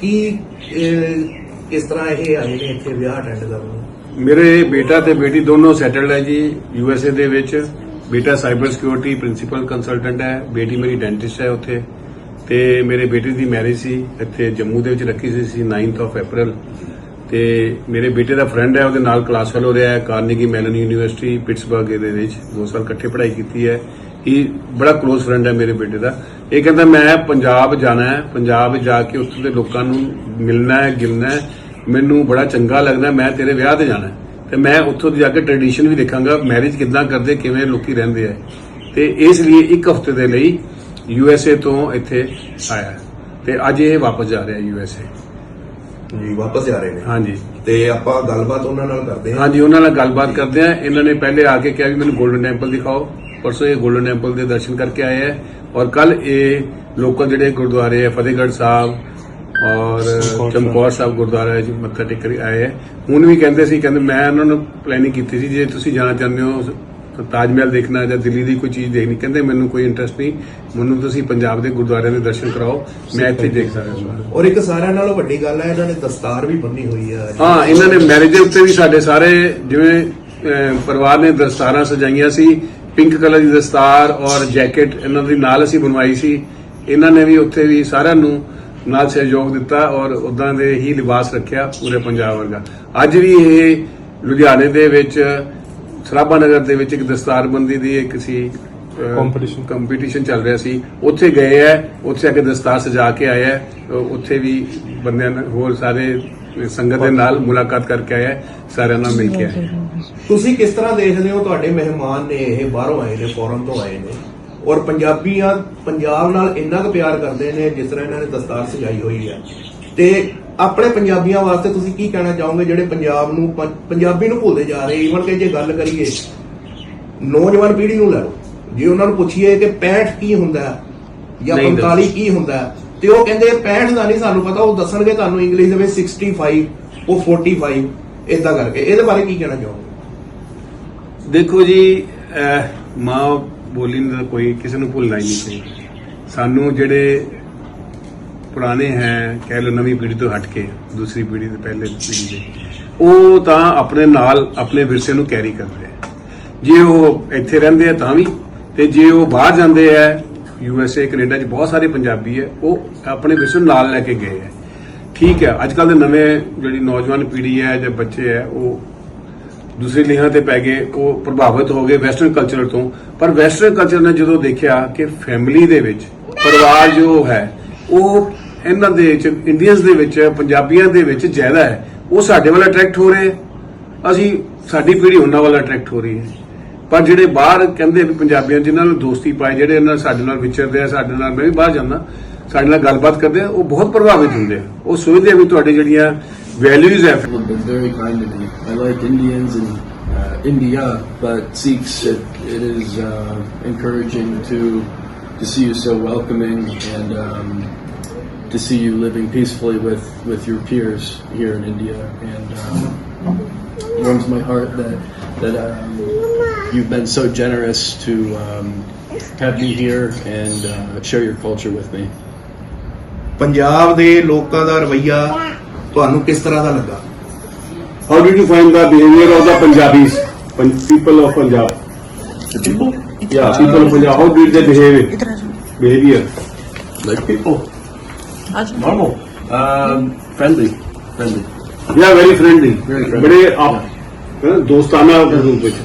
ਕੀ ਇਹ, ਕਿਸ ਤਰ੍ਹਾਂ ਇਹ ਆਏ ਨੇ ਇੱਥੇ ਵਿਆਹ ਅਟੈਂਡ ਕਰਨ ਮੇਰੇ ਬੇਟਾ ਤੇ ਬੇਟੀ ਦੋਨੋਂ ਸੈਟਲਡ ਹੈ ਜੀ ਯੂ ਐਸ ਏ ਦੇ ਵਿੱਚ। ਬੇਟਾ ਸਾਈਬਰ ਸਿਕਿਉਰਿਟੀ ਪ੍ਰਿੰਸੀਪਲ ਕੰਸਲਟੈਂਟ ਹੈ ਬੇਟੀ ਮੇਰੀ ਡੈਂਟਿਸਟ ਹੈ ਉੱਥੇ। ਤੇ ਮੇਰੇ ਬੇਟੇ ਦੀ ਮੈਰਿਜ ਸੀ ਇੱਥੇ ਜੰਮੂ ਦੇ ਵਿੱਚ ਰੱਖੀ ਸੀ ਸੀ 9th ਆਫ April ਤੇ ਮੇਰੇ ਬੇਟੇ ਦਾ ਫਰੈਂਡ ਹੈ ਉਹਦੇ ਨਾਲ ਕਲਾਸ ਫੈਲੋ ਰਿਹਾ ਹੈ ਕਾਰਨੇਗੀ ਮੈਲਨ ਯੂਨੀਵਰਸਿਟੀ ਪਿਟਸਬਰਗ ਦੇ ਵਿੱਚ। ਦੋ ਸਾਲ ਇਕੱਠੇ ਪੜ੍ਹਾਈ ਕੀਤੀ ਹੈ। ਇਹ ਬੜਾ ক্লোਜ਼ ਫਰੈਂਡ ਹੈ ਮੇਰੇ ਬੇਟੇ ਦਾ। ਇਹ ਕਹਿੰਦਾ ਮੈਂ ਪੰਜਾਬ ਜਾਣਾ ਹੈ ਪੰਜਾਬ ਜਾ ਕੇ ਉੱਥੋਂ ਦੇ ਲੋਕਾਂ ਨੂੰ ਮਿਲਣਾ ਹੈ ਗਿਲਣਾ ਹੈ। ਮੈਨੂੰ ਬੜਾ ਚੰਗਾ ਲੱਗਦਾ ਮੈਂ ਤੇਰੇ ਵਿਆਹ ਤੇ ਜਾਣਾ ਹੈ। ਤੇ ਮੈਂ ਉੱਥੋਂ ਦੀ ਜਾ ਕੇ ਟ੍ਰੈਡੀਸ਼ਨ ਵੀ ਦੇਖਾਂਗਾ ਮੈਰਿਜ ਕਿੱਦਾਂ ਕਰਦੇ ਕਿਵੇਂ ਲੋਕੀ ਰਹਿੰਦੇ ਆ। ਤੇ ਇਸ ਲਈ ਇੱਕ ਹਫ਼ਤੇ ਦੇ ਲਈ ਯੂ ਐਸ ਏ ਤੋਂ ਇੱਥੇ ਆਇਆ ਹੈ। ਤੇ ਅੱਜ ਇਹ ਵਾਪਸ ਜਾ ਰਿਹਾ ਯੂ ਐਸ ਏ ਜੀ ਵਾਪਸ ਜਾ ਰਹੇ ਨੇ। ਹਾਂਜੀ। ਤੇ ਆਪਾਂ ਗੱਲਬਾਤ ਉਹਨਾਂ ਨਾਲ ਕਰਦੇ ਹਾਂ। ਹਾਂਜੀ ਉਹਨਾਂ ਨਾਲ ਗੱਲਬਾਤ ਕਰਦੇ ਆ ਇਹਨਾਂ ਨੇ ਪਹਿਲੇ ਆ ਕੇ ਕਿਹਾ ਵੀ ਮੈਨੂੰ 골ਡਨ ਟੈਂਪਲ ਦਿਖਾਓ। ਪਰਸੋਂ ਇਹ 골ਡਨ ਟੈਂਪਲ ਦੇ ਦਰਸ਼ਨ ਕਰਕੇ ਆਏ ਹੈ। ਔਰ ਕੱਲ ਇਹ ਲੋਕਲ ਜਿਹੜੇ ਗੁਰਦੁਆਰੇ ਹੈ ਫਤਿਹਗੜ੍ਹ ਸਾਹਿਬ ਔਰ ਚਮਕੌਰ ਸਾਹਿਬ ਗੁਰਦੁਆਰਾ ਜੀ ਮੱਥਾ ਟੇਕ ਕੇ ਆਏ ਹੈ ਹੁਣ ਵੀ ਕਹਿੰਦੇ ਸੀ ਕਹਿੰਦੇ ਮੈਂ ਉਹਨਾਂ ਨੂੰ ਪਲੈਨਿੰਗ ਕੀਤੀ ਸੀ ਜੇ ਤੁਸੀਂ ਜਾਣਾ ਚਾਹੁੰਦੇ ਹੋ ਤਾਜ ਮਹਿਲ ਦੇਖਣਾ ਜਾਂ ਦਿੱਲੀ ਦੀ ਕੋਈ ਚੀਜ਼ ਦੇਖਣੀ ਕਹਿੰਦੇ ਮੈਨੂੰ ਕੋਈ ਇੰਟਰਸਟ ਨਹੀਂ ਮੈਨੂੰ ਤੁਸੀਂ ਪੰਜਾਬ ਦੇ ਗੁਰਦੁਆਰਿਆਂ ਦੇ ਦਰਸ਼ਨ ਕਰਾਓ ਮੈਂ ਇੱਥੇ ਦੇਖ ਸਕਦਾ ਔਰ ਇੱਕ ਸਾਰਿਆਂ ਨਾਲੋਂ ਵੱਡੀ ਗੱਲ ਹੈ ਇਹਨਾਂ ਨੇ ਦਸਤਾਰ ਵੀ ਬੰਨੀ ਹੋਈ ਹੈ ਹਾਂ ਇਹਨਾਂ ਨੇ ਮੈਰਿਜ ਦੇ ਉੱਤੇ ਵੀ ਸਾਡੇ ਸਾਰੇ ਜਿਵੇਂ ਪਰਿਵਾਰ ਨੇ ਦਸਤਾਰਾਂ ਸਜਾਈਆਂ ਸੀ ਪਿੰਕ ਕਲਰ ਦੀ ਦਸਤਾਰ ਔਰ ਜੈਕਟ ਇਹਨਾਂ ਦੀ ਨਾਲ ਅਸੀਂ ਬਣਵਾਈ ਸੀ। ਇਹਨਾਂ ਨੇ ਵੀ ਉੱਥੇ ਵੀ ਸਾਰਿਆਂ ਨੂੰ ਨਾਲ ਸਹਿਯੋਗ ਦਿੱਤਾ ਔਰ ਉਦਾਂ ਦੇ ਹੀ ਲਿਬਾਸ ਰੱਖਿਆ ਪੂਰੇ ਪੰਜਾਬ ਵਰਗਾ। ਅੱਜ ਵੀ ਇਹ ਲੁਧਿਆਣੇ ਦੇ ਵਿੱਚ ਸਰਾਭਾ ਨਗਰ ਦੇ ਵਿੱਚ ਇੱਕ ਦਸਤਾਰਬੰਦੀ ਦੀ ਇੱਕ ਸੀ Competition. ਕੰਪੀਟੀਸ਼ਨ ਚੱਲ ਰਿਹਾ ਸੀ। ਉੱਥੇ ਗਏ ਹੈ ਉੱਥੇ ਆ ਕੇ ਦਸਤਾਰ ਸਜਾ ਕੇ ਅਹ ਉੱਥੇ ਵੀ ਬੰਦਿਆਂ ਨਾਲ ਹੋਰ ਸਾਰੇ ਸੰਗਤ ਦੇ ਨਾਲ ਮੁਲਾਕਾਤ ਕਰਕੇ ਆਇਆ ਸਾਰਿਆਂ ਨਾਲ ਮਿਲ ਕੇ ਆਇਆ। ਤੁਸੀਂ ਕਿਸ ਤਰ੍ਹਾਂ ਦੇਖਦੇ ਹੋ ਤੁਹਾਡੇ ਮਹਿਮਾਨ ਨੇ ਇਹ ਬਾਹਰੋਂ ਆਏ ਨੇ ਫੋਰਨ ਤੋਂ ਆਏ ਨੇ? ਔਰ ਪੰਜਾਬੀਆਂ ਪੰਜਾਬ ਨਾਲ ਇੰਨਾ ਕੁ ਪਿਆਰ ਕਰਦੇ ਨੇ ਜਿਸ ਤਰ੍ਹਾਂ ਇਹਨਾਂ ਨੇ ਦਸਤਾਰ ਸਜਾਈ ਹੋਈ ਹੈ ਤੇ ਆਪਣੇ ਪੰਜਾਬੀਆਂ ਵਾਸਤੇ ਤੁਸੀਂ ਕੀ ਕਹਿਣਾ ਚਾਹੋਗੇ ਜਿਹੜੇ ਪੰਜਾਬ ਨੂੰ ਪੰਜਾਬੀ ਨੂੰ ਭੁੱਲਦੇ ਜਾ ਰਹੇ? ਈਵਨ ਕਿ ਜੇ ਗੱਲ ਕਰੀਏ ਨੌਜਵਾਨ ਪੀੜ੍ਹੀ ਨੂੰ ਲੈ ਲਓ। ਜੇ ਉਹਨਾਂ ਨੂੰ ਪੁੱਛੀਏ ਕਿ 65 ਕੀ ਹੁੰਦਾ ਹੈ ਜਾਂ ਨਹੀਂ 45 ਕੀ ਹੁੰਦਾ ਹੈ ਤੇ ਉਹ ਕਹਿੰਦੇ 65 ਦਾ ਨਹੀਂ, ਸਾਨੂੰ ਪਤਾ, ਉਹ ਦੱਸਣਗੇ ਤੁਹਾਨੂੰ ਇੰਗਲਿਸ਼ ਦੇ ਵਿੱਚ 65 ਉਹ 45 ਇਦਾਂ ਕਰਕੇ। ਇਹਦੇ ਬਾਰੇ ਕੀ ਕਹਿਣਾ ਚਾਹੋਗੇ? ਦੇਖੋ ਜੀ ਮਾਂ ਬੋਲੀ ਦਾ ਕੋਈ ਕਿਸੇ ਨੂੰ ਭੁੱਲਣਾ ਹੀ ਨਹੀਂ ਚਾਹੀਦਾ ਸਾਨੂੰ ਜਿਹੜੇ ਪੁਰਾਣੇ ਹੈ, ਕਹਿ ਲਓ ਨਵੀਂ ਪੀੜ੍ਹੀ ਤੋਂ ਹਟ ਕੇ, ਦੂਸਰੀ ਪੀੜ੍ਹੀ ਦੇ ਪਹਿਲੇ ਪੀੜ੍ਹੀ ਦੇ, ਉਹ ਤਾਂ ਆਪਣੇ ਨਾਲ, ਆਪਣੇ ਵਿਰਸੇ ਨੂੰ ਕੈਰੀ ਕਰਦੇ ਆ। ਜੇ ਉਹ ਇੱਥੇ ਰਹਿੰਦੇ ਆ ਤਾਂ ਵੀ, ਤੇ ਜੇ ਉਹ ਬਾਹਰ ਜਾਂਦੇ ਆ ਯੂ ਐਸ ਏ, ਕੈਨੇਡਾ 'ਚ ਬਹੁਤ ਸਾਰੇ ਪੰਜਾਬੀ ਹੈ, ਉਹ ਆਪਣੇ ਵਿਰਸੇ ਨੂੰ ਨਾਲ ਲੈ ਕੇ ਗਏ ਹੈ। ਠੀਕ ਹੈ ਅੱਜ ਕੱਲ ਦੇ ਨਵੇਂ ਜਿਹੜੀ ਨੌਜਵਾਨ ਪੀੜ੍ਹੀ ਹੈ ਜਾਂ ਬੱਚੇ ਹੈ, ਉਹ ਦੂਸਰੇ ਲਿਹਾਂ ਤੇ ਪੈ ਗਏ, ਉਹ ਪ੍ਰਭਾਵਿਤ ਹੋ ਗਏ ਵੈਸਟਰਨ ਕਲਚਰ ਤੋਂ। ਪਰ ਵੈਸਟਰਨ ਕਲਚਰ ਨੇ ਜਦੋਂ ਦੇਖਿਆ ਕਿ ਫੈਮਿਲੀ ਦੇ ਵਿੱਚ ਪਰਿਵਾਰ ਜੋ ਹੈ, ਉਹ ਇਹਨਾਂ ਦੇ ਵਿੱਚ, ਇੰਡੀਅਨਸ ਦੇ ਵਿੱਚ, ਪੰਜਾਬੀਆਂ ਦੇ ਵਿੱਚ ਜ਼ਿਆਦਾ ਹੈ। ਉਹ ਸਾਡੇ ਵੱਲ ਅਟਰੈਕਟ ਹੋ ਰਹੇ, ਅਸੀਂ ਸਾਡੀ ਪੀੜ੍ਹੀ ਉਹਨਾਂ ਵੱਲ ਅਟਰੈਕਟ ਹੋ ਰਹੀ ਹੈ। ਪਰ ਜਿਹੜੇ ਬਾਹਰ ਕਹਿੰਦੇ ਵੀ ਪੰਜਾਬੀਆਂ ਜਿਨ੍ਹਾਂ ਨਾਲ ਦੋਸਤੀ ਪਾਈ ਜਿਹੜੇ ਇਹਨਾਂ ਨਾਲ ਸਾਡੇ ਨਾਲ ਵਿਚਰਦੇ ਆ ਸਾਡੇ ਨਾਲ ਮੈਂ ਵੀ ਬਾਹਰ ਜਾਂਦਾ ਸਾਡੇ ਨਾਲ ਗੱਲਬਾਤ ਕਰਦੇ ਆ ਉਹ ਬਹੁਤ ਪ੍ਰਭਾਵਿਤ ਹੁੰਦੇ ਆ ਉਹ ਸੋਚਦੇ ਆ ਵੀ ਤੁਹਾਡੀ ਜਿਹੜੀਆਂ ਵੈਲਿਊਜ਼ ਹੈ People have been very kind to me. I like Indians and uh, India, but Sikhs, it, it is uh, encouraging to to see you so welcoming and um, to see you living peacefully with, with your peers here in India. And um, it warms my heart that that um, you've been so generous to um, have me here and uh, share your culture with me. Punjab ਦੇ ਲੋਕਾਂ ਦਾ ਰਵਈਆ ਤੁਹਾਨੂੰ ਕਿਸ ਤਰ੍ਹਾਂ ਦਾ ਲੱਗਾ How did you find the behavior of the Punjabis, Pan- people of Punjab? The people? Yeah, people of Punjab. How did they behave? Behavior. Like people. Normal. Um, friendly. Friendly. They are very friendly. Very friendly. ਬੜੇ ਆਪ ਦੋਸਤਾਨਾ ਰੂਪ ਵਿੱਚ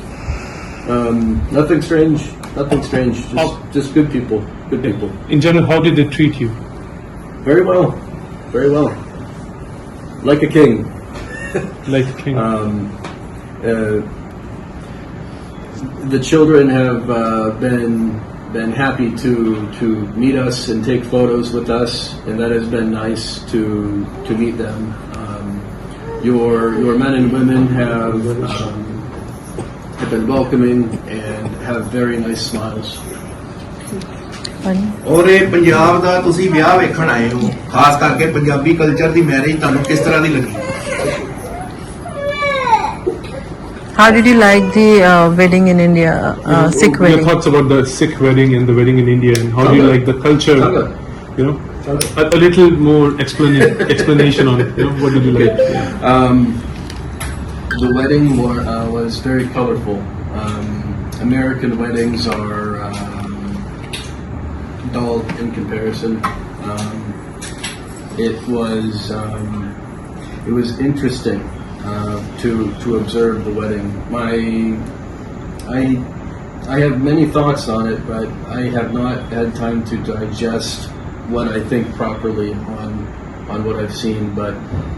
Um, nothing strange. Nothing strange. Just, just good people. Good people. In general, how did they treat you? Very well. Very well. Like a king. Like a king? Um, uh, the children have uh, been been happy to to meet us and take photos with us, and that has been nice to to meet them. Um, your your men and women have um, have been welcoming and have very nice smiles. ਔਰ ਇਹ ਪੰਜਾਬ ਦਾ ਤੁਸੀਂ ਵਿਆਹ ਵੇਖਣ ਆਏ ਹੋ ਖਾਸ ਕਰਕੇ Punjabi culture ਦੀ marriage ਤੁਹਾਨੂੰ ਕਿਸ ਤਰ੍ਹਾਂ ਦੀ ਲੱਗੀ How did you like the uh, wedding in India, uh, Sikh Your wedding? thoughts about the Sikh wedding and the wedding in India, and how do you Saga. like the culture? Saga. You know, A, a little more explana- explanation on it. You know, what did you like? Um, the wedding uh, was very colorful. Um, American weddings are um, dull in comparison. Um, it was um, it was interesting uh, to to observe the wedding. My I I have many thoughts on it, but I have not had time to digest what I think properly on on what I've seen. But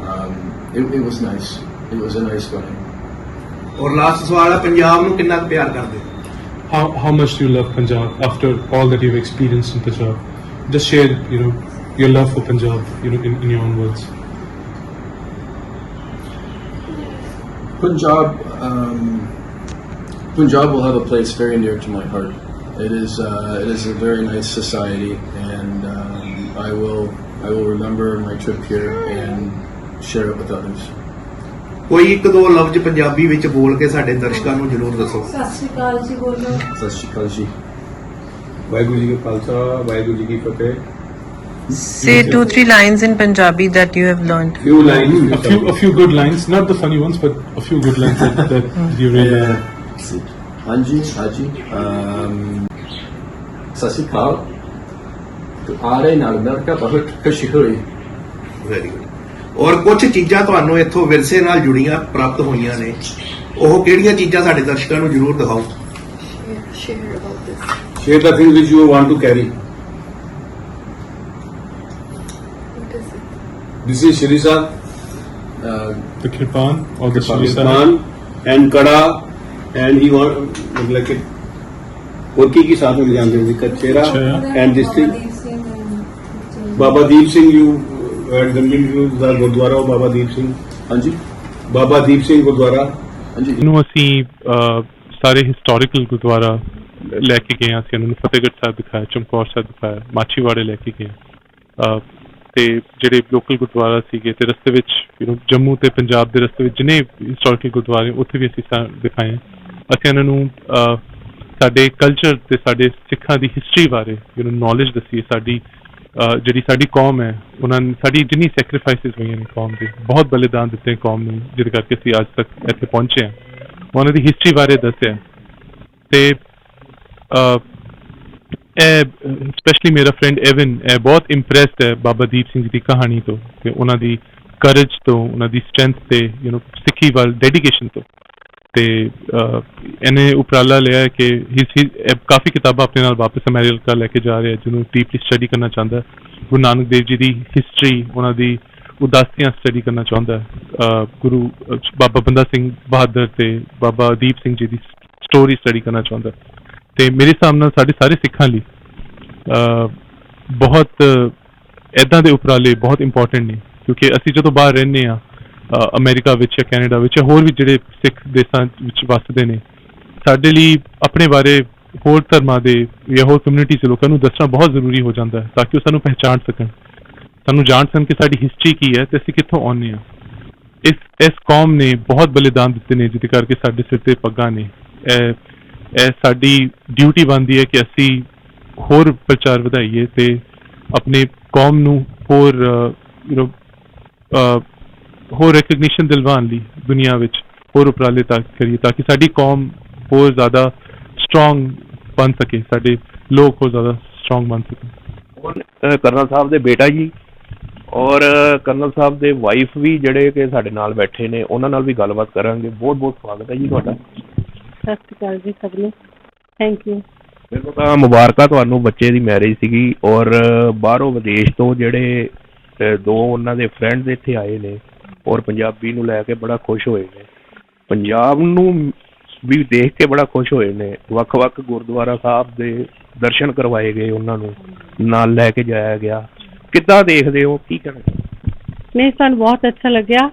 um, it, it was nice. It was a nice wedding. ਔਰ last ਸਵਾਲ ਹੈ ਪੰਜਾਬ ਨੂੰ ਕਿੰਨਾ ਕੁ ਪਿਆਰ ਕਰਦੇ ਹੋ How how much do you love Punjab after all that you've experienced in Punjab? Just share, you know, your love for Punjab, you know, in, in your own words. Punjab, um, Punjab will have a place very near to my heart. It is uh, it is a very nice society, and um, I will I will remember my trip here and share it with others. ਕੋਈ ਇੱਕ ਦੋ ਲਫ਼ਜ਼ ਪੰਜਾਬੀ ਵਿੱਚ ਬੋਲ ਕੇ ਸਾਡੇ ਦਰਸ਼ਕਾਂ ਨੂੰ ਜ਼ਰੂਰ ਦੱਸੋ ਸਤਿ ਸ਼੍ਰੀ ਅਕਾਲ ਜੀ ਬੋਲੋ ਸਤਿ ਸ਼੍ਰੀ ਅਕਾਲ ਜੀ। ਵਾਹਿਗੁਰੂ ਜੀ ਕਾ ਖਾਲਸਾ ਵਾਹਿਗੁਰੂ ਜੀ ਕੀ ਫਤਿਹ Say two, three lines in Punjabi that you have learned. Few line A few a few good lines, not the funny ones, but a few good lines that, that you really. ਹਾਂਜੀ ਹਾਂਜੀ um, ਸਤਿ ਸ਼੍ਰੀ ਅਕਾਲ ਤੁਹਾਡੇ ਨਾਲ ਮਿਲ ਕੇ ਬਹੁਤ ਖੁਸ਼ੀ ਹੋਈ very good ਔਰ ਕੁਝ ਚੀਜ਼ਾਂ ਤੁਹਾਨੂੰ ਇੱਥੋਂ ਵਿਰਸੇ ਨਾਲ ਜੁੜੀਆਂ ਪ੍ਰਾਪਤ ਹੋਈਆਂ ਨੇ ਉਹ ਕਿਹੜੀਆਂ ਚੀਜ਼ਾਂ ਸਾਡੇ ਦਰਸ਼ਕਾਂ ਨੂੰ ਜ਼ਰੂਰ ਦਿਖਾਓ share about this. Share the thing which you want to carry. What is it? This is Shirisa. Uh, the kirpan or the kirpan and kada and he want like it. Worki ki saath mein le jaante hain kachera and this thing. Baba Deep Singh you had been to the Gurdwara of Baba Deep Singh ਹਾਂਜੀ Baba Deep Singh Gurdwara ਹਾਂਜੀ ਇਹਨੂੰ ਅਸੀਂ ਅਹ, ਸਾਰੇ historical Gurdwara ਲੈ ਕੇ ਗਏ ਹਾਂ ਅਸੀਂ ਉਹਨਾਂ ਨੂੰ ਫਤਿਹਗੜ੍ਹ ਸਾਹਿਬ ਦਿਖਾਇਆ ਚਮਕੌਰ ਸਾਹਿਬ ਦਿਖਾਇਆ ਮਾਛੀਵਾੜੇ ਲੈ ਕੇ ਗਏ ਅਹ, ਤੇ ਜਿਹੜੇ ਲੋਕਲ ਗੁਰਦੁਆਰਾ ਸੀਗੇ ਤੇ ਰਸਤੇ ਵਿੱਚ ਯੂ نو ਜੰਮੂ ਤੇ ਪੰਜਾਬ ਦੇ ਰਸਤੇ ਵਿੱਚ ਜਿਨੇ ਹਿਸਟੋਰੀਕਲ ਗੁਰਦੁਆਰੇ ਉੱਥੇ ਵੀ ਅਸੀਂ ਸਾ- ਦਿਖਾਏ ਅਸੀਂ ਉਹਨਾਂ ਨੂੰ ਅਹ, ਸਾਡੇ ਕਲਚਰ ਤੇ ਸਾਡੇ ਸਿੱਖਾਂ ਦੀ ਹਿਸਟਰੀ ਬਾਰੇ ਯੂ نو ਨੌਲੇਜ ਦੱਸੀ ਸਾਡੀ ਅਹ, ਜਿਹੜੀ ਸਾਡੀ ਕੌਮ ਹੈ, ਉਹਨਾਂ ਨੇ ਸਾਡੀ ਜਿੰਨੀ ਸੈਕਰੀਫਾਈਸਿਸ ਹੋਈਆਂ ਨੇ ਕੌਮ ਦੇ, ਬਹੁਤ ਬਲੀਦਾਨ ਦਿੱਤੇ ਕੌਮ ਨੂੰ, ਜਿਹਦੇ ਕਰਕੇ ਅਸੀਂ ਅੱਜ ਤੱਕ ਇੱਥੇ ਪਹੁੰਚੇ ਹਾਂ। ਉਹਨਾਂ ਦੀ ਹਿਸਟਰੀ ਬਾਰੇ ਦੱਸਿਆ। ਤੇ ਇਹ ਸਪੈਸ਼ਲੀ ਮੇਰਾ ਫਰੈਂਡ ਐਵਨ ਇਹ ਬਹੁਤ ਇੰਪ੍ਰੈਸਡ ਹੈ ਬਾਬਾ ਦੀਪ ਸਿੰਘ ਜੀ ਦੀ ਕਹਾਣੀ ਤੋਂ, ਤੇ ਉਹਨਾਂ ਦੀ ਕਰਜ ਤੋਂ, ਉਹਨਾਂ ਦੀ ਸਟਰੈਂਥ ਤੇ ਯੂ نو ਸਿੱਖੀ ਵੱਲ ਡੈਡੀਕੇਸ਼ਨ ਤੋਂ। ਤੇ ਇਹਨੇ ਉਪਰਾਲਾ ਲਿਆ ਹੈ ਕਿ ਹੀ ਕਾਫੀ ਕਿਤਾਬਾਂ ਆਪਣੇ ਨਾਲ ਵਾਪਸ ਅਮਰੀਕਾ ਲੈ ਕੇ ਜਾ ਰਿਹਾ ਜਿਹਨੂੰ ਡੀਪਲੀ ਸਟੱਡੀ ਕਰਨਾ ਚਾਹੁੰਦਾ ਗੁਰੂ ਨਾਨਕ ਦੇਵ ਜੀ ਦੀ ਹਿਸਟਰੀ ਉਹਨਾਂ ਦੀ ਉਦਾਸੀਆਂ ਸਟੱਡੀ ਕਰਨਾ ਚਾਹੁੰਦਾ ਗੁਰੂ ਬਾਬਾ ਬੰਦਾ ਸਿੰਘ ਬਹਾਦਰ ਤੇ ਬਾਬਾ ਦੀਪ ਸਿੰਘ ਜੀ ਦੀ ਸਟੋਰੀ ਸਟੱਡੀ ਕਰਨਾ ਚਾਹੁੰਦਾ ਹੈ। ਤੇ ਮੇਰੇ ਹਿਸਾਬ ਨਾਲ ਸਾਡੇ ਸਾਰੇ ਸਿੱਖਾਂ ਲਈ ਬਹੁਤ ਇਦਾਂ ਦੇ ਉਪਰਾਲੇ ਬਹੁਤ ਇੰਪੋਰਟੈਂਟ ਨੇ। ਕਿਉਂਕਿ ਅਸੀਂ ਜਦੋਂ ਬਾਹਰ ਰਹਿੰਦੇ ਆ ਅਮਰੀਕਾ ਵਿੱਚ ਜਾਂ ਕੈਨੇਡਾ ਵਿੱਚ ਜਾਂ ਹੋਰ ਵੀ ਜਿਹੜੇ ਸਿੱਖ ਦੇਸ਼ਾਂ ਵਿੱਚ ਵੱਸਦੇ ਨੇ, ਸਾਡੇ ਲਈ ਆਪਣੇ ਬਾਰੇ ਹੋਰ ਧਰਮਾਂ ਦੇ ਜਾਂ ਹੋਰ ਕਮਿਊਨਿਟੀ ਦੇ ਲੋਕਾਂ ਨੂੰ ਦੱਸਣਾ ਬਹੁਤ ਜ਼ਰੂਰੀ ਹੋ ਜਾਂਦਾ ਹੈ ਤਾਂ ਕਿ ਉਹ ਸਾਨੂੰ ਪਹਿਚਾਣ ਸਕਣ। ਸਾਨੂੰ ਜਾਣ ਸਕਣ ਕਿ ਸਾਡੀ ਹਿਸਟਰੀ ਕੀ ਹੈ ਤੇ ਅਸੀਂ ਕਿੱਥੋਂ ਆਉਂਦੇ ਹਾਂ। ਇਸ ਇਸ ਕੌਮ ਨੇ ਬਹੁਤ ਬਲੀਦਾਨ ਦਿੱਤੇ ਨੇ ਜਿਹਦੇ ਕਰਕੇ ਸਾਡੇ ਸਿਰ ਤੇ ਪੱਗਾਂ ਨੇ। ਇਹ ਇਹ ਸਾਡੀ ਡਿਊਟੀ ਬਣਦੀ ਹੈ ਕਿ ਅਸੀਂ ਹੋਰ ਪ੍ਰਚਾਰ ਵਧਾਈਏ ਤੇ ਆਪਣੇ ਕੌਮ ਨੂੰ ਹੋਰ ਯੂ نو ਹੋਰ ਰੈਕਗਨੀਸ਼ਨ ਦਿਲਵਾਉਣ ਲਈ ਦੁਨੀਆ ਵਿੱਚ ਹੋਰ ਉਪਰਾਲੇ ਤਾਂ ਕਰੀਏ ਤਾਂ ਕਿ ਸਾਡੀ ਕੌਮ ਹੋਰ ਜ਼ਿਆਦਾ ਸਟਰੋਂਗ ਬਣ ਸਕੇ ਸਾਡੇ ਲੋਕ ਹੋਰ ਜ਼ਿਆਦਾ ਸਟਰੋਂਗ ਬਣ ਸਕਣ ਕਰਨਲ ਸਾਹਿਬ ਦੇ ਬੇਟਾ ਜੀ ਔਰ ਕਰਨਲ ਸਾਹਿਬ ਦੇ ਵਾਈਫ ਵੀ ਜਿਹੜੇ ਕਿ ਸਾਡੇ ਨਾਲ ਬੈਠੇ ਨੇ ਉਹਨਾਂ ਨਾਲ ਵੀ ਗੱਲਬਾਤ ਕਰਾਂਗੇ। ਬਹੁਤ ਬਹੁਤ ਸਵਾਗਤ ਹੈ ਜੀ ਤੁਹਾਡਾ। ਸਤਿ ਸ਼੍ਰੀ ਅਕਾਲ ਜੀ ਸਭ ਨੂੰ। ਥੈਂਕ ਯੂ ਮੈਨੂੰ ਤਾਂ ਮੁਬਾਰਕਾਂ ਤੁਹਾਨੂੰ ਬੱਚੇ ਦੀ ਮੈਰਿਜ ਸੀਗੀ ਔਰ ਬਾਹਰੋਂ ਵਿਦੇਸ਼ ਤੋਂ ਜਿਹੜੇ ਦੋ ਉਹਨਾਂ ਦੇ ਫਰੈਂਡਸ ਇੱਥੇ ਆਏ ਨੇ। ਔਰ ਪੰਜਾਬੀ ਨੂੰ ਲੈ ਕੇ ਬੜਾ ਖੁਸ਼ ਹੋਏ ਨੇ। ਪੰਜਾਬ ਨੂੰ ਵੀ ਦੇਖ ਕੇ ਬੜਾ ਖੁਸ਼ ਹੋਏ ਨੇ। ਵੱਖ-ਵੱਖ ਗੁਰਦੁਆਰਾ ਸਾਹਿਬ ਦੇ ਦਰਸ਼ਨ ਕਰਵਾਏ ਗਏ ਉਹਨਾਂ ਨੂੰ, ਨਾਲ ਲੈ ਕੇ ਜਾਇਆ ਗਿਆ। ਕਿੱਦਾਂ ਦੇਖਦੇ ਹੋ? ਕੀ ਕਹਿਣਾ? ਨਹੀਂ, ਸਾਨੂੰ ਬਹੁਤ ਅੱਛਾ ਲੱਗਿਆ।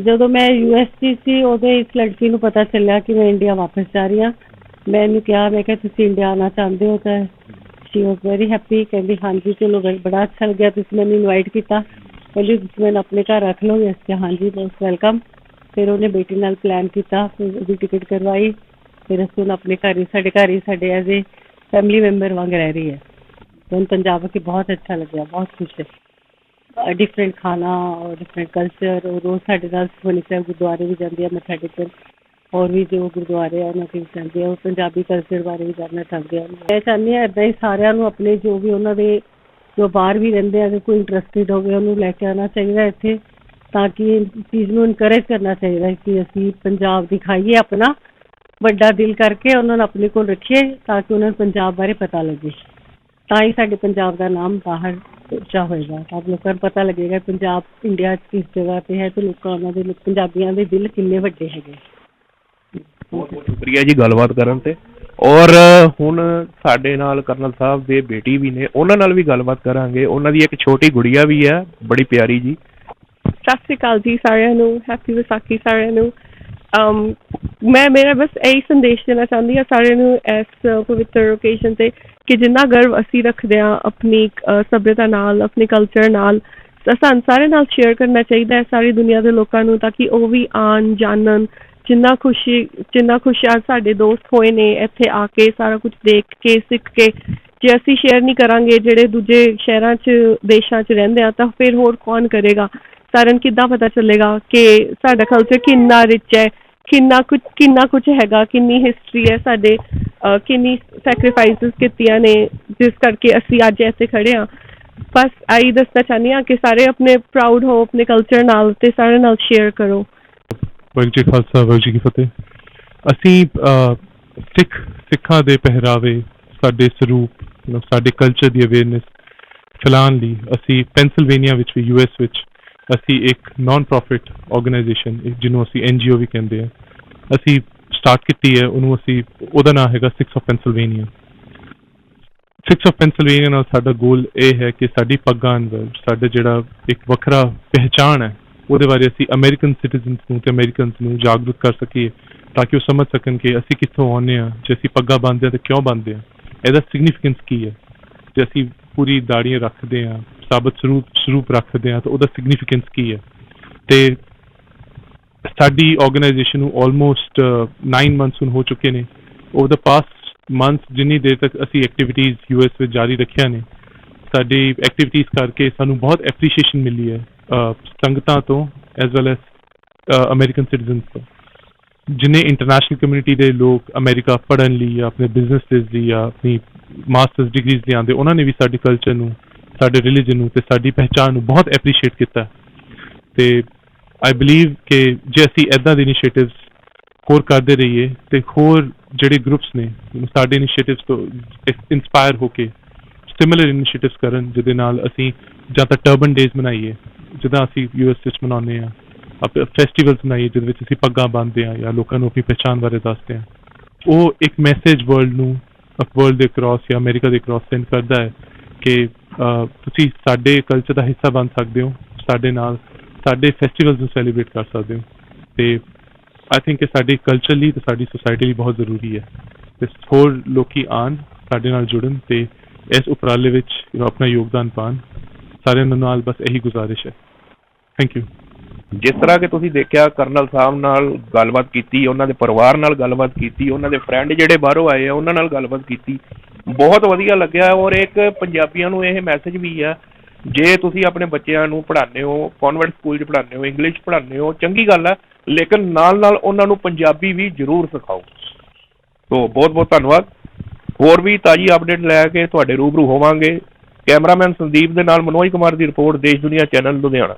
ਜਦੋਂ ਮੈਂ ਯੂਐਸਟੀ ਸੀ, ਉਦੋਂ ਇਸ ਲੜਕੀ ਨੂੰ ਪਤਾ ਚੱਲਿਆ ਕਿ ਮੈਂ ਇੰਡੀਆ ਵਾਪਸ ਜਾ ਰਹੀ ਹਾਂ। ਮੈਂ ਇਹਨੂੰ ਕਿਹਾ, ਮੈਂ ਕਿਹਾ, ਤੁਸੀਂ ਇੰਡੀਆ ਆਉਣਾ ਚਾਹੁੰਦੇ ਹੋ ਤਾਂ ਸ਼ੀ ਵਾਸ ਵੈਰੀ ਹੈਪੀ ਕਹਿੰਦੀ, ਹਾਂਜੀ, ਚਲੋ, ਬੜਾ ਅੱਛਾ ਲੱਗਿਆ, ਤੁਸੀਂ ਮੈਨੂੰ ਇਨਵਾਈਟ ਕੀਤਾ। ਪਹਿਲੀ ਮੈਨ ਆਪਣੇ ਘਰ ਰੱਖ ਲਓਗੇ ਇਸ ਕੇ ਹਾਂਜੀ ਮੋਸਟ ਵੈਲਕਮ ਫਿਰ ਉਹਨੇ ਬੇਟੀ ਨਾਲ ਪਲਾਨ ਕੀਤਾ, ਫਿਰ ਉਹਦੀ ਟਿਕਟ ਕਰਵਾਈ। ਫਿਰ ਅਸੀਂ ਹੁਣ ਆਪਣੇ ਘਰ ਹੀ, ਸਾਡੇ ਘਰ ਹੀ, ਸਾਡੇ ਐਜ਼ ਏ ਫੈਮਿਲੀ ਮੈਂਬਰ ਵਾਂਗ ਰਹਿ ਰਹੀ ਹੈ। ਹੁਣ ਪੰਜਾਬ ਆ ਕੇ ਬਹੁਤ ਅੱਛਾ ਲੱਗਿਆ, ਬਹੁਤ ਖੁਸ਼ ਹੈ। ਡਿਫਰੈਂਟ ਖਾਣਾ ਔਰ ਡਿਫਰੈਂਟ ਕਲਚਰ ਔਰ ਰੋਜ਼ ਸਾਡੇ ਨਾਲ ਸੁਣੀ ਸਾਹਿਬ ਗੁਰਦੁਆਰੇ ਵੀ ਜਾਂਦੀ ਹੈ ਮੱਥਾ ਟੇਕਣ ਔਰ ਵੀ ਜੋ ਗੁਰਦੁਆਰੇ ਆ, ਉਹਨਾਂ ਦੇ ਜਾਂਦੇ ਆ। ਉਹ ਪੰਜਾਬੀ ਕਲਚਰ ਬਾਰੇ ਵੀ ਜਾਣਨਾ ਚਾਹੁੰਦੇ ਆ। ਮੈਂ ਚਾਹੁੰਦੀ ਹਾਂ ਇਦਾਂ ਹੀ ਸਾਰਿਆਂ ਨੂੰ ਆਪਣੇ ਜੋ ਵੀ ਉਹਨਾਂ ਦੇ ਜੋ ਬਾਹਰ ਵੀ ਰਹਿੰਦੇ ਆ, ਅਗਰ ਕੋਈ ਇੰਟਰਸਟਿਡ ਹੋਵੇ ਉਹਨੂੰ ਲੈ ਕੇ ਆਉਣਾ ਚਾਹੀਦਾ ਇੱਥੇ, ਤਾਂ ਕਿ ਚੀਜ਼ ਨੂੰ ਇਨਕਰੇਜ ਕਰਨਾ ਚਾਹੀਦਾ ਕਿ ਅਸੀਂ ਪੰਜਾਬ ਦਿਖਾਈਏ ਆਪਣਾ, ਵੱਡਾ ਦਿਲ ਕਰਕੇ ਉਹਨਾਂ ਨੂੰ ਆਪਣੇ ਕੋਲ ਰੱਖੀਏ, ਤਾਂ ਕਿ ਉਹਨਾਂ ਨੂੰ ਪੰਜਾਬ ਬਾਰੇ ਪਤਾ ਲੱਗੇ। ਤਾਂ ਹੀ ਸਾਡੇ ਪੰਜਾਬ ਦਾ ਨਾਮ ਬਾਹਰ ਉੱਚਾ ਹੋਏਗਾ। ਤਾਂ ਲੋਕਾਂ ਨੂੰ ਪਤਾ ਲੱਗੇਗਾ ਪੰਜਾਬ ਇੰਡੀਆ 'ਚ ਕਿਸ ਜਗ੍ਹਾ ਤੇ ਹੈ ਤੇ ਲੋਕਾਂ, ਉਹਨਾਂ ਦੇ, ਪੰਜਾਬੀਆਂ ਦੇ ਦਿਲ ਕਿੰਨੇ ਵੱਡੇ ਹੈਗੇ। ਬਹੁਤ ਬਹੁਤ ਸ਼ੁਕਰੀਆ ਜੀ ਗੱਲਬਾਤ ਕਰਨ ਤੇ। ਔਰ ਹੁਣ ਸਾਡੇ ਨਾਲ ਕਰਨਲ ਸਾਹਿਬ ਦੇ ਬੇਟੀ ਵੀ ਨੇ ਉਹਨਾਂ ਨਾਲ ਵੀ ਗੱਲਬਾਤ ਕਰਾਂਗੇ। ਉਹਨਾਂ ਦੀ ਇੱਕ ਛੋਟੀ ਗੁੜੀਆ ਵੀ ਹੈ ਬੜੀ ਪਿਆਰੀ ਜੀ। ਸਤਿ ਸ਼੍ਰੀ ਅਕਾਲ ਜੀ ਸਾਰਿਆਂ ਨੂੰ ਹੈਪੀ ਵਿਸਾਖੀ ਸਾਰਿਆਂ ਨੂੰ। um ਮੈਂ ਮੇਰਾ ਬਸ ਇਹੀ ਸੰਦੇਸ਼ ਦੇਣਾ ਚਾਹੁੰਦੀ ਹਾਂ ਸਾਰਿਆਂ ਨੂੰ ਇਸ ਪਵਿੱਤਰ ਓਕੇਸ਼ਨ ਤੇ ਕਿ ਜਿੰਨਾ ਗਰਵ ਅਸੀਂ ਰੱਖਦੇ ਹਾਂ ਆਪਣੀ ਅਹ, ਸੱਭਿਅਤਾ ਨਾਲ ਆਪਣੇ ਕਲਚਰ ਨਾਲ ਸਾਨੂੰ ਸਾਰੇ ਨਾਲ ਸ਼ੇਅਰ ਕਰਨਾ ਚਾਹੀਦਾ ਹੈ ਸਾਰੀ ਦੁਨੀਆ ਦੇ ਲੋਕਾਂ ਨੂੰ ਤਾਂ ਕਿ ਉਹ ਵੀ ਆਣ ਜਾਣਨ ਜਿੰਨਾ ਖੁਸ਼ੀ, ਜਿੰਨਾ ਖੁਸ਼ ਅੱਜ ਸਾਡੇ ਦੋਸਤ ਹੋਏ ਨੇ, ਇੱਥੇ ਆ ਕੇ ਸਾਰਾ ਕੁਝ ਦੇਖ ਕੇ, ਸਿੱਖ ਕੇ, ਜੇ ਅਸੀਂ ਸ਼ੇਅਰ ਨਹੀਂ ਕਰਾਂਗੇ, ਜਿਹੜੇ ਦੂਜੇ ਸ਼ਹਿਰਾਂ 'ਚ, ਦੇਸ਼ਾਂ 'ਚ ਰਹਿੰਦੇ ਆ, ਤਾਂ ਫਿਰ ਹੋਰ ਕੌਣ ਕਰੇਗਾ? ਸਾਰਿਆਂ ਨੂੰ ਕਿੱਦਾਂ ਪਤਾ ਚੱਲੇਗਾ ਕਿ ਸਾਡਾ ਕਲਚਰ ਕਿੰਨਾ ਰਿਚ ਹੈ, ਕਿੰਨਾ ਕੁਝ ਕਿੰਨਾ ਕੁਝ ਹੈਗਾ, ਕਿੰਨੀ ਹਿਸਟਰੀ ਹੈ ਸਾਡੇ ਕਿੰਨੀ ਸੈਕਰੀਫਾਈਸਸ ਕੀਤੀਆਂ ਨੇ, ਜਿਸ ਕਰਕੇ ਅਸੀਂ ਅੱਜ ਇੱਥੇ ਖੜੇ ਹਾਂ। ਬਸ ਆਈ ਦੱਸਣਾ ਚਾਹੁੰਦੀ ਹਾਂ ਕਿ ਸਾਰੇ ਆਪਣੇ ਪ੍ਰਾਊਡ ਹੋ, ਆਪਣੇ ਕਲਚਰ ਨਾਲ, ਤੇ ਸਾਰਿਆਂ ਨਾਲ ਸ਼ੇਅਰ ਕਰੋ। ਵਾਹਿਗੁਰੂ ਜੀ ਖਾਲਸਾ, ਵਾਹਿਗੁਰੂ ਜੀ ਕੀ ਫਤਿਹ। ਅਸੀਂ ਸਿੱਖ, ਸਿੱਖਾਂ ਦੇ ਪਹਿਰਾਵੇ, ਸਾਡੇ ਸਰੂਪ ਸਾਡੇ ਕਲਚਰ ਦੀ ਅਵੇਅਰਨੈਸ ਫੈਲਾਉਣ ਲਈ ਅਸੀਂ ਪੈਨਸਿਲਵੇਨੀਆ ਵਿੱਚ ਵੀ ਯੂਐਸ ਵਿੱਚ ਅਸੀਂ ਇੱਕ ਨਾਨ ਪ੍ਰੋਫਿਟ ਆਰਗੇਨਾਈਜੇਸ਼ਨ ਜਿਹਨੂੰ ਅਸੀਂ ਐਨਜੀਓ ਵੀ ਕਹਿੰਦੇ ਆ। ਅਸੀਂ ਸਟਾਰਟ ਕੀਤੀ ਹੈ, ਉਹਨੂੰ ਅਸੀਂ, ਉਹਦਾ ਨਾਮ ਹੈਗਾ 6 ਆਫ ਪੈਨਸਿਲਵੇਨੀਆ 6 ਆਫ ਪੈਨਸਿਲਵੇਨੀਆ ਨਾਲ ਸਾਡਾ ਗੋਲ ਇਹ ਹੈ ਕਿ ਸਾਡੀ ਪੱਗਾਂ ਅੰਦਰ, ਸਾਡਾ ਜਿਹੜਾ ਇੱਕ ਵੱਖਰਾ ਪਹਿਚਾਣ ਹੈ ਉਹਦੇ ਬਾਰੇ ਅਸੀਂ ਅਮਰੀਕਨ ਸਿਟੀਜ਼ਨਸ ਨੂੰ ਤੇ ਅਮਰੀਕਨਸ ਨੂੰ ਜਾਗਰੂਕ ਕਰ ਸਕੀਏ ਤਾਂ ਕਿ ਉਹ ਸਮਝ ਸਕਣ ਕਿ ਅਸੀਂ ਕਿੱਥੋਂ ਆਉਂਦੇ ਹਾਂ, ਜੇ ਅਸੀਂ ਪੱਗਾਂ ਬੰਨ੍ਹਦੇ ਹਾਂ ਤੇ ਕਿਉਂ ਬੰਨ੍ਹਦੇ ਹਾਂ। ਇਹਦਾ ਸਿਗਨੀਫੀਕੈਂਸ ਕੀ ਹੈ? ਜੇ ਅਸੀਂ ਪੂਰੀ ਦਾੜੀਆਂ ਰੱਖਦੇ ਹਾਂ, ਸਾਬਤ ਸਰੂਪ ਸਰੂਪ ਰੱਖਦੇ ਹਾਂ ਤਾਂ ਉਹਦਾ ਸਿਗਨੀਫੀਕੈਂਸ ਕੀ ਹੈ? ਤੇ ਸਾਡੀ ਆਰਗੇਨਾਈਜੇਸ਼ਨ ਨੂੰ ਆਲਮੋਸਟ 9 ਮੰਥਸ ਹੁਣ ਹੋ ਚੁੱਕੇ ਨੇ। ਓਵਰ ਦਾ ਪਾਸਟ ਮੰਥ ਜਿੰਨੀ ਦੇਰ ਤੱਕ ਅਸੀਂ ਐਕਟੀਵਿਟੀਜ਼ ਯੂਐਸ ਵਿੱਚ ਜਾਰੀ ਰੱਖਿਆ ਨੇ, ਸਾਡੀ ਐਕਟੀਵਿਟੀਜ਼ ਕਰਕੇ ਸਾਨੂੰ ਬਹੁਤ ਐਪਰੀਸ਼ੀਏਸ਼ਨ ਮਿਲੀ ਹੈ। ਸੰਗਤਾਂ ਤੋਂ as well as American citizens ਤੋਂ। ਜਿਨੇ ਇੰਟਰਨੈਸ਼ਨਲ ਕਮਿਊਨਿਟੀ ਦੇ ਲੋਕ ਅਮਰੀਕਾ ਪੜ੍ਹਨ ਲਈ ਜਾਂ ਆਪਣੇ ਬਿਜ਼ਨਸ ਲਈ ਜਾਂ ਆਪਣੀ ਮਾਸਟਰਸ ਡਿਗਰੀਜ਼ ਲਈ ਆਉਂਦੇ ਉਹਨਾਂ ਨੇ ਵੀ ਸਾਡੇ ਕਲਚਰ ਨੂੰ, ਸਾਡੇ ਰਿਲੀਜਨ ਨੂੰ ਤੇ ਸਾਡੀ ਪਹਿਚਾਣ ਨੂੰ ਬਹੁਤ ਐਪਰੀਸ਼ੀਏਟ ਕੀਤਾ। ਤੇ ਆਈ ਬਲੀਵ ਕਿ ਜੇ ਅਸੀਂ ਐਦਾਂ ਦੇ ਇਨੀਸ਼ੀਏਟਿਵਸ ਹੋਰ ਕਰਦੇ ਰਹੀਏ ਤੇ ਹੋਰ ਜਿਹੜੇ ਗਰੁੱਪਸ ਨੇ, ਸਾਡੇ ਇਨੀਸ਼ੀਏਟਿਵਸ ਤੋਂ ਇਨਸਪਾਇਰ ਹੋ ਕੇ ਸਿਮਿਲਰ ਇਨੀਸ਼ੀਏਟਿਵਸ ਕਰਨ, ਜਿਹਦੇ ਨਾਲ ਅਸੀਂ ਜਾਂ ਤਾਂ ਟਰਬਨ ਡੇਜ਼ ਮਨਾਈਏ ਜਿੱਦਾਂ ਅਸੀਂ ਯੂਐਸ ਵਿੱਚ ਮਨਾਉਂਦੇ ਆ ਆਪਣੇ ਫੈਸਟੀਵਲਸ ਮਨਾਈਏ ਜਿਹਦੇ ਵਿੱਚ ਅਸੀਂ ਪੱਗਾਂ ਬੰਨ੍ਹਦੇ ਆ ਜਾਂ ਲੋਕਾਂ ਨੂੰ ਆਪਣੀ ਪਛਾਣ ਬਾਰੇ ਦੱਸਦੇ ਆ ਉਹ ਇੱਕ ਮੈਸੇਜ ਵਰਲਡ ਨੂੰ ਵਰਲਡ ਦੇ ਕ੍ਰਾਸ ਜਾਂ ਅਮਰੀਕਾ ਦੇ ਕ੍ਰਾਸ ਸੈਂਡ ਕਰਦਾ ਹੈ ਕਿ ਤੁਸੀਂ ਸਾਡੇ ਕਲਚਰ ਦਾ ਹਿੱਸਾ ਬਣ ਸਕਦੇ ਹੋ, ਸਾਡੇ ਨਾਲ ਸਾਡੇ ਫੈਸਟੀਵਲਸ ਨੂੰ ਸੈਲੀਬ੍ਰੇਟ ਕਰ ਸਕਦੇ ਹੋ। ਤੇ ਆਈ ਥਿੰਕ ਕਿ ਸਾਡੀ ਕਲਚਰ ਲਈ ਤੇ ਸਾਡੀ ਸੋਸਾਇਟੀ ਲਈ ਬਹੁਤ ਜ਼ਰੂਰੀ ਹੈ। ਤੇ ਹੋਰ ਲੋਕੀ ਆਣ ਸਾਡੇ ਨਾਲ ਜੁੜਨ ਤੇ ਇਸ ਉਪਰਾਲੇ ਵਿੱਚ ਆਪਣਾ ਯੋਗਦਾਨ ਪਾਣ ਸਾਰਿਆਂ ਦੇ ਨਾਲ ਬਸ ਇਹੀ ਗੁਜ਼ਾਰਿਸ਼ ਹੈ। ਥੈਂਕ ਯੂ ਜਿਸ ਤਰ੍ਹਾਂ ਕਿ ਤੁਸੀਂ ਦੇਖਿਆ, ਕਰਨਲ ਸਾਹਿਬ ਨਾਲ ਗੱਲਬਾਤ ਕੀਤੀ, ਉਹਨਾਂ ਦੇ ਪਰਿਵਾਰ ਨਾਲ ਗੱਲਬਾਤ ਕੀਤੀ, ਉਹਨਾਂ ਦੇ ਫਰੈਂਡ ਜਿਹੜੇ ਬਾਹਰੋਂ ਆਏ ਆ, ਉਹਨਾਂ ਨਾਲ ਗੱਲਬਾਤ ਕੀਤੀ। ਬਹੁਤ ਵਧੀਆ ਲੱਗਿਆ ਔਰ ਇੱਕ ਪੰਜਾਬੀਆਂ ਨੂੰ ਇਹ ਮੈਸੇਜ ਵੀ ਆ, ਜੇ ਤੁਸੀਂ ਆਪਣੇ ਬੱਚਿਆਂ ਨੂੰ ਪੜ੍ਹਾਉਂਦੇ ਹੋ ਕਨਵੈਂਟ ਸਕੂਲ 'ਚ ਪੜ੍ਹਾਉਂਦੇ ਹੋ ਇੰਗਲਿਸ਼ ਪੜ੍ਹਾਉਂਦੇ ਹੋ, ਚੰਗੀ ਗੱਲ ਹੈ ਲੇਕਿਨ ਨਾਲ ਨਾਲ ਉਹਨਾਂ ਨੂੰ ਪੰਜਾਬੀ ਵੀ ਜ਼ਰੂਰ ਸਿਖਾਓ। ਸੋ ਬਹੁਤ ਬਹੁਤ ਧੰਨਵਾਦ। ਹੋਰ ਵੀ ਤਾਜੀ ਅਪਡੇਟ ਲੈ ਕੇ ਤੁਹਾਡੇ ਰੂਬਰੂ ਹੋਵਾਂਗੇ। ਕੈਮਰਾਮੈਨ ਸੰਦੀਪ ਦੇ ਨਾਲ ਮਨੋਜ ਕੁਮਾਰ ਦੀ ਰਿਪੋਰਟ ਦੇਸ਼ ਦੁਨੀਆ ਚੈਨਲ ਲੁਧਿਆਣਾ।